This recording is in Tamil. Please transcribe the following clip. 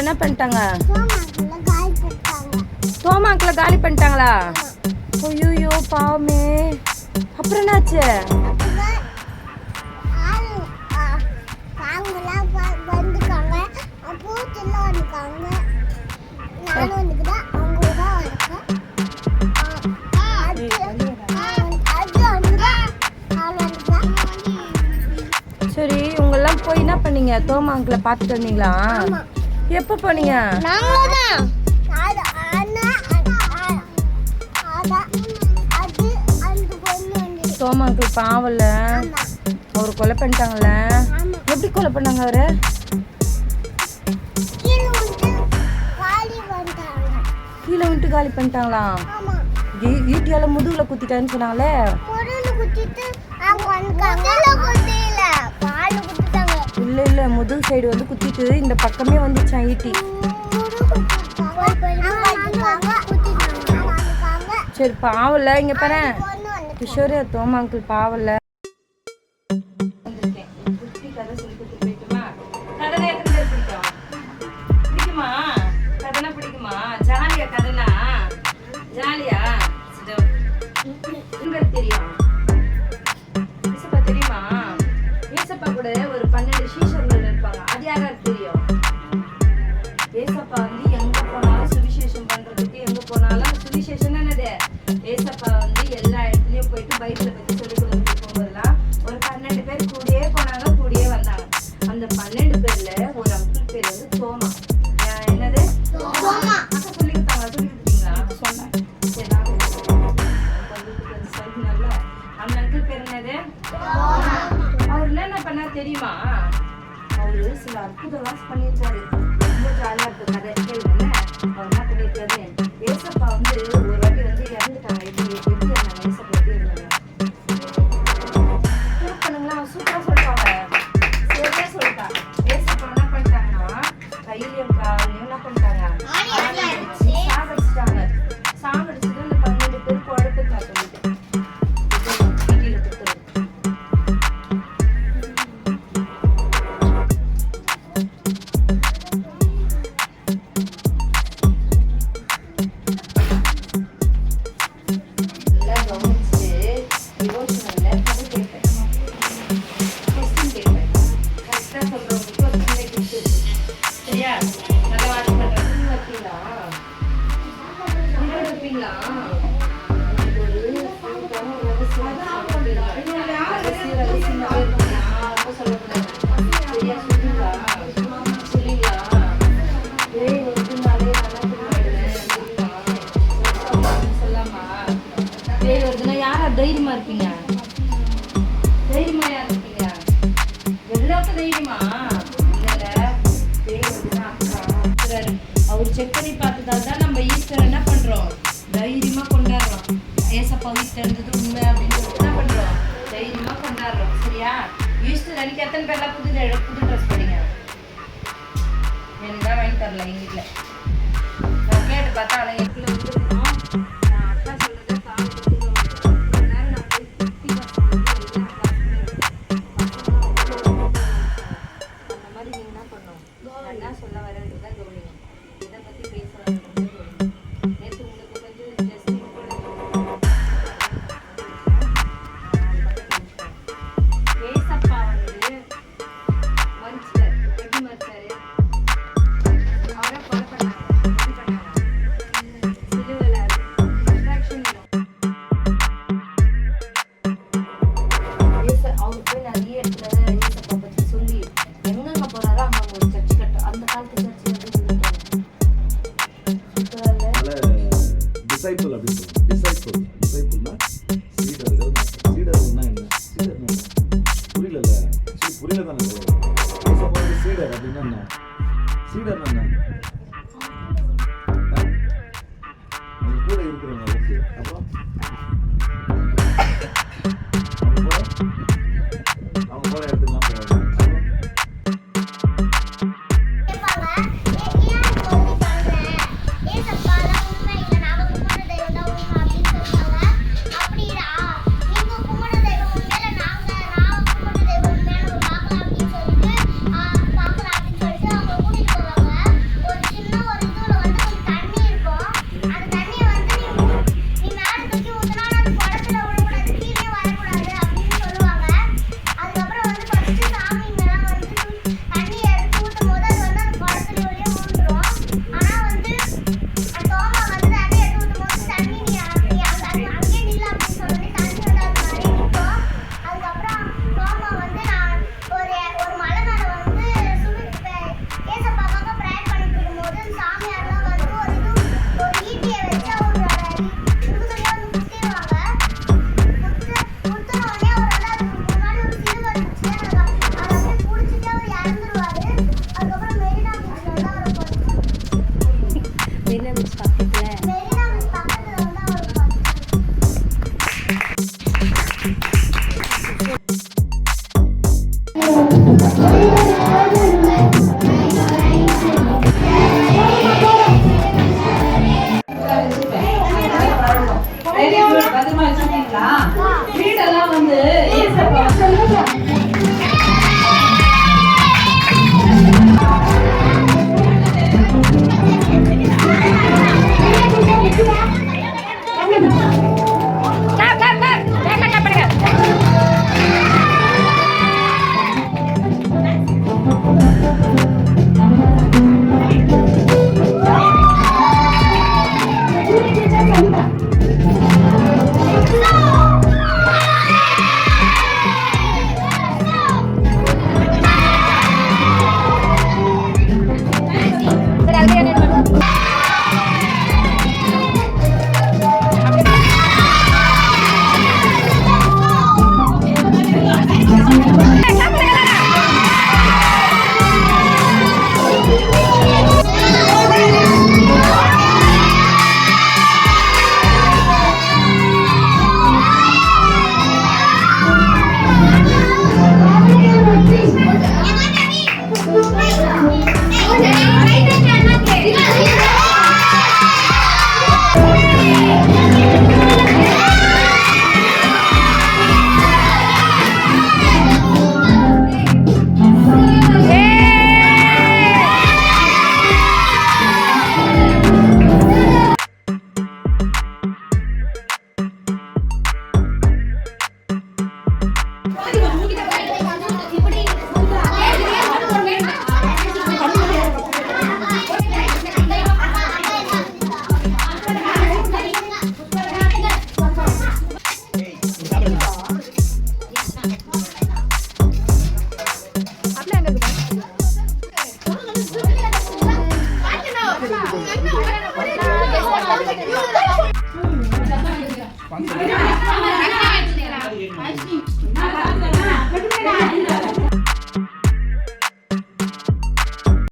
என்ன பண்ணிட்டாங்க? தோமாக்கில் காலி பண்ணிட்டாங்களா? ஐயோ பாவமே. அப்புறம் என்னாச்சு? சரி உங்கெல்லாம் போய் என்ன பண்ணீங்க? தோமாங்கில் பார்த்துட்டு வந்தீங்களா? எப்போ போனீங்க? சோமாக்கு பாவல அவர் கொலை பண்ணிட்டாங்கல்ல. எப்படி கொலை பண்ணாங்க அவரு? கீழே விட்டு காலி பண்ணிட்டாங்களா? ஈட்டியால முதுகுல குத்திட்டேன்னு சொன்னாங்களே. மூளையில் முதுகு சைடு வந்து குத்திட்டு இந்த பக்கமே வந்துச்சான் ஈட்டி சரி பாவல இங்கே பாரு. கிஷோரி தோமா அங்கிள் பாவல ஜாலியா தெரியும்? dar al tuyo. கரெக்டாக சொல்கிறவங்களுக்கு ஒரு தைரியமா இருப்பீங்க? ஈஸ்டர் உண்மை அப்படின்னு சொல்லிட்டு என்ன பண்ணுறோம். தைரியமாக கொண்டாடுறோம் சரியா ஈஸ்டர் அன்னைக்கு எத்தனை பேர்லாம் புது புது ட்ரெஸ் படிங்க? எனக்கு தான் வாங்கி தரல எங்கள் வீட்டில் கேட்டு பார்த்தா அதை ahí por la. 메리나 마지막 주입니다. 1달러 분들